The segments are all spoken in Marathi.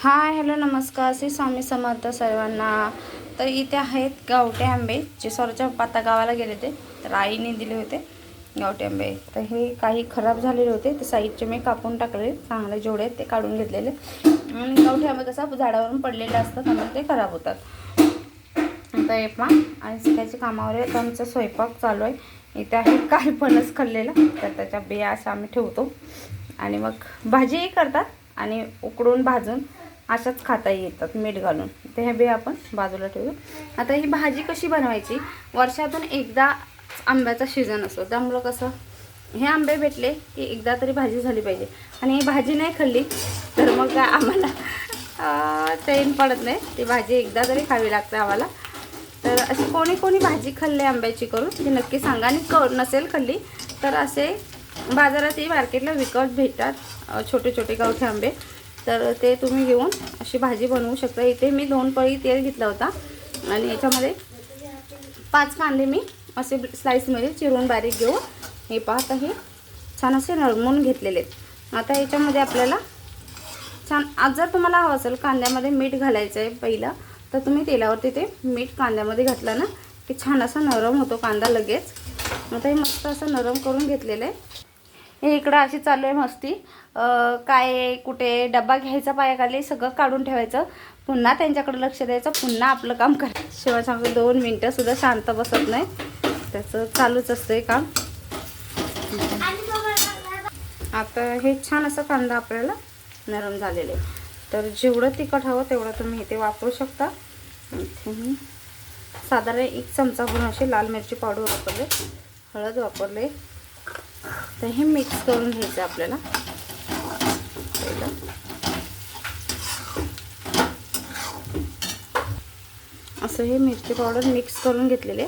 हाय हॅलो नमस्कार. श्री स्वामी समर्थ सर्वांना. तर इथे आहेत गावठे आंबे जे स्वराच्या पाता गावाला गेले ते तर आईने दिले होते गावठे आंबे. तर हे काही खराब झालेले होते ते साईडचे मी कापून टाकले चांगले जेवढे ते काढून घेतलेले. आणि गावठे आंबे कसं झाडावरून पडलेले असतात त्यामुळे ते खराब होतात. आता हे पहा आणि सकाळच्या कामावर आहे. तर आमचा स्वयंपाक चालू आहे. इथे आहे काही फणस खाल्लेला तर त्याच्या बिया असं आम्ही ठेवतो. आणि मग भाजीही करतात आणि उकडून भाजून अशाच खाता येतात मीठ घालून. ते हे बे आपण बाजूला ठेवू आता ही भाजी कशी बनवायची? वर्षातून एकदा आंब्याचा सीझन असतो. त्यामुळं कसं हे आंबे भेटले की एकदा तरी भाजी झाली पाहिजे. आणि ही भाजी नाही खाल्ली तर मग काय आम्हाला चैन पडत नाही. ती भाजी एकदा तरी खावी लागते आम्हाला. तर अशी कोणी कोणी भाजी खाल्ली आंब्याची करून ती नक्की सांगा. आणि क नसेल खाल्ली तर असे बाजारातही मार्केटला विकत भेटतात छोटे छोटे गावठी आंबे. तर ते तुम्ही घेऊन अशी भाजी बनवू शकता. इथे मी दोन पळी तेल घेतला होता. आणि याच्यामध्ये पाच कांदे मी असे स्लाईसमध्ये चिरून बारीक घेऊन हे पाहत आहे छान असे नरमून घेतलेले आहेत. आता याच्यामध्ये आपल्याला छान आज जर तुम्हाला हवं असेल कांद्यामध्ये मीठ घालायचं आहे पहिलं तर तुम्ही तेलावरती ते मीठ कांद्यामध्ये घातलं ना की छान असा नरम होतो कांदा लगेच. आता हे मस्त असं नरम करून घेतलेलं आहे. हे इकडं अशी चालू आहे मस्ती. काय कुठे डब्बा घ्यायचा पायाखाली सगळं काढून ठेवायचं. पुन्हा त्यांच्याकडे लक्ष द्यायचं पुन्हा आपलं काम करायचं शिवाय सांगतो दोन मिनटंसुद्धा शांत बसत नाही. त्याचं चालूच असतं आहे काम. आता हे छान असं कांदा आपल्याला नरम झालेलं आहे. तर जेवढं तिखट हवं तेवढं तुम्ही इथे वापरू शकता. इथे मी साधारण एक चमचा भरून अशी लाल मिरची पावडर वापरले. हळद वापरले. तर हे मिक्स करून घ्यायचं आपल्याला. असं हे मिरची पावडर मिक्स करून घेतलेले.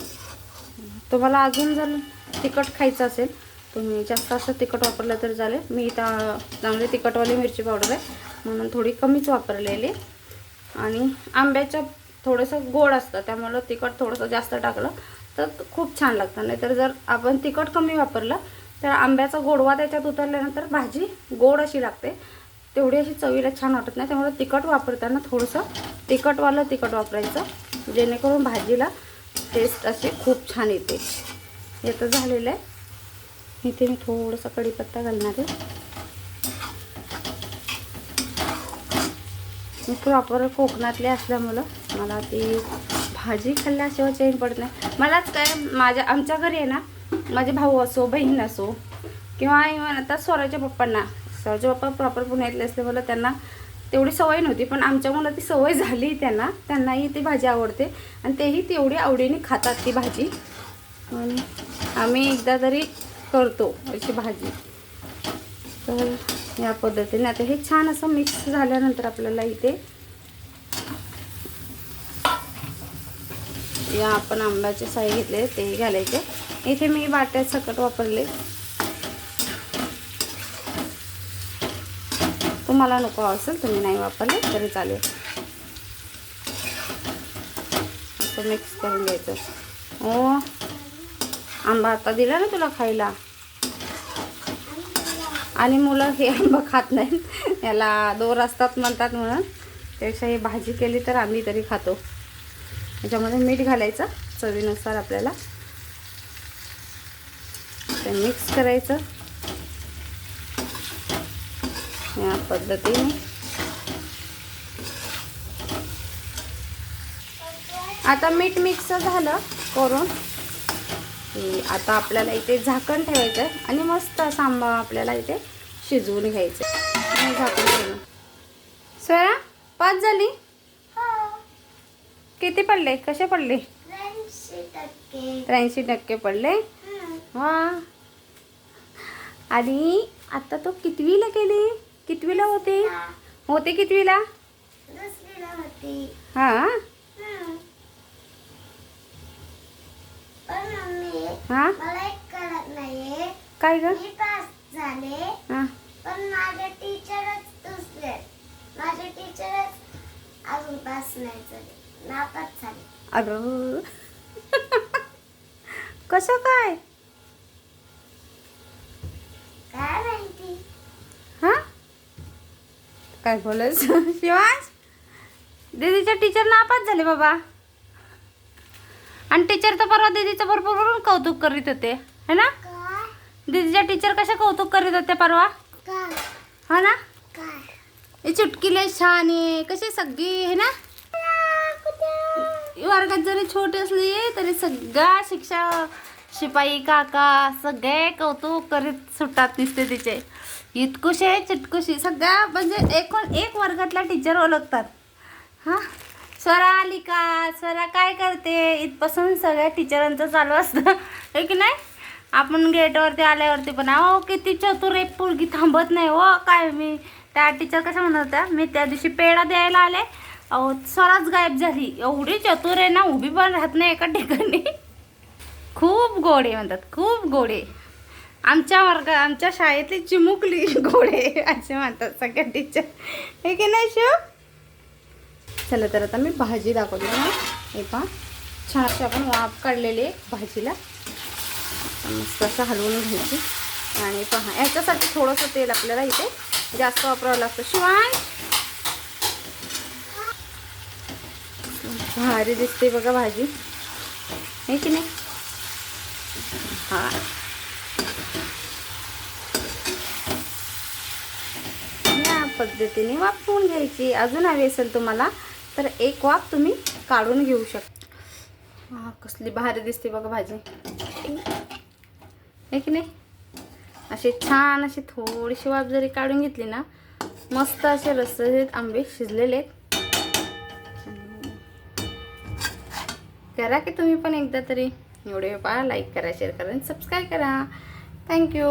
तुम्हाला अजून जर तिखट खायचं असेल तुम्ही जास्त असं तिखट वापरलं तर चालेल. मी इथं चांगली तिखटवाली मिरची पावडर आहे म्हणून थोडी कमीच वापरलेली. आणि आंब्याचं थोडंसं गोड असतं त्यामुळं तिखट थोडंसं जास्त टाकलं तर खूप छान लागतं. नाहीतर जर आपण तिखट कमी वापरलं तर आंब्याचा गोडवा त्याच्यात उतरल्यानंतर भाजी गोड अशी लागते. तेवढी अशी चवीला छान वाटत नाही. त्यामुळे तिखट वापरताना थोडंसं तिखटवालं तिखट वापरायचं. जेणेकरून भाजीला टेस्ट अशी खूप छान येते. हे तर झालेलं आहे. इथे मी थोडंसं कढीपत्ता घालणार आहे. मी प्रॉपर कोकणातले असल्यामुळं मला ती भाजी खाल्ल्याशिवाय चेन पडत नाही. मलाच काय माझ्या आमच्या घरी आहे ना माझे भाऊ असो बहीण असो किंवा इव्हन आता स्वराच्या पप्पांना. स्वराचे पप्पा प्रॉपर पुण्यातले असल्यामुळं त्यांना तेवढी सवय नव्हती पण आमच्या मुलं ती सवय झाली त्यांना. त्यांनाही ती भाजी आवडते आणि तेही तेवढी आवडीने खातात ती भाजी. आणि आम्ही एकदा तरी करतो अशी भाजी. तर या पद्धतीने. आता हे छान असं मिक्स झाल्यानंतर आपल्याला इथे या आपण आंब्याचे साई घेतले ते घालायचे. इथे मी वाट्यात सकट वापरले. तुम्हाला नको असेल तुम्ही नाही वापरले तरी चालेल. असं मिक्स करून घ्यायचं. हो. आंबा आता दिला ना तुला खायला? आणि मुलं हे आंबा खात नाहीत. याला दोर असतात म्हणतात म्हणून. त्यापेक्षा ही भाजी केली तर आम्ही तरी खातो. त्याच्यामध्ये मीठ घालायचं चवीनुसार आपल्याला. ते मिक्स करायचं. या पद्धतीने. आता मीठ मिक्स झालं करून. की आता आपल्याला इथे झाकण ठेवायचं आहे आणि मस्त सांबा आपल्याला इथे शिजवून घ्यायचं झाकण ठेवून. सोया पाच झाली? किती पडले? कसे पडले? त्र्याऐंशी टक्के पडले? वा. आणि आता तो कितवीला गेले? कितवीला होते? होते कितवीला? हा. हा? काय ग? पण माझे टीचरच दुसरे. माझे टीचरच अजून पास नाही झाले. अरे. कसं काय? हा? काय बोलस? शिवांश? दीदीच्या टीचर नापास झाले बाबा. आणि टीचर तर परवा दीदीचं भरपूर भरपूर कौतुक करीत होते. है ना? काय? दीदीच्या टीचर कशा कौतुक करीत होते परवा? काय? हा ना? काय? हे चुटकीले छान आहे कशी सगळी है ना? वर्गात जरी छोटी असली तरी सगळ्या शिक्षा शिपाई काका सगळे कौतुक करीत सुटतात दिसते तिचे. इतकुशे चिटकुशी. सगळ्या म्हणजे एकूण एक वर्गातल्या टीचर ओळखतात. हां? स्वरा आली का स्वरा काय करते? इथपासून सगळ्या टीचरांचं चालू असतं. हे की नाही? आपण गेटवरती आल्यावरती पण अहो किती चतुर एक पोरगी थांबत नाही हो. काय मी त्या टीचर कशा म्हणत होत्या? मी त्या दिवशी पेढा द्यायला आले. अहो सरच गायब झाली. एवढी चतुर आहे ना उभी पण राहत नाही एका ठिकाणी. खूप गोडे म्हणतात खूप गोडे. आमच्या वर्ग आमच्या शाळेतली चिमुकली गोडे असे म्हणतात सगळ्या टीचर हे की नाही शिव? चला तर आता मी भाजी दाखवते ना हे पहा. छान अशी आपण वाफ काढलेली आहे भाजीला. मस्त असं हलवून घ्यायची. आणि पहा याच्यासाठी थोडंसं तेल आपल्याला इथे जास्त वापरावं लागतं. शिवाय भारी दिसते बघा भाजी. आहे की नाही? हा. या पद्धतीने वापरून घ्यायची. अजून हवी असेल तुम्हाला तर एक वाफ तुम्ही काढून घेऊ शकता. हा कसली भारी दिसते बघा भाजी. आहे की नाही? अशी छान अशी थोडीशी वाफ जरी काढून घेतली ना मस्त असे रसरशीत आंबे शिजलेले आहेत. करा की तुम्ही पण एकदा तरी एवढे पहा लाईक करा शेअर करा आणि सबस्क्राईब करा. थँक्यू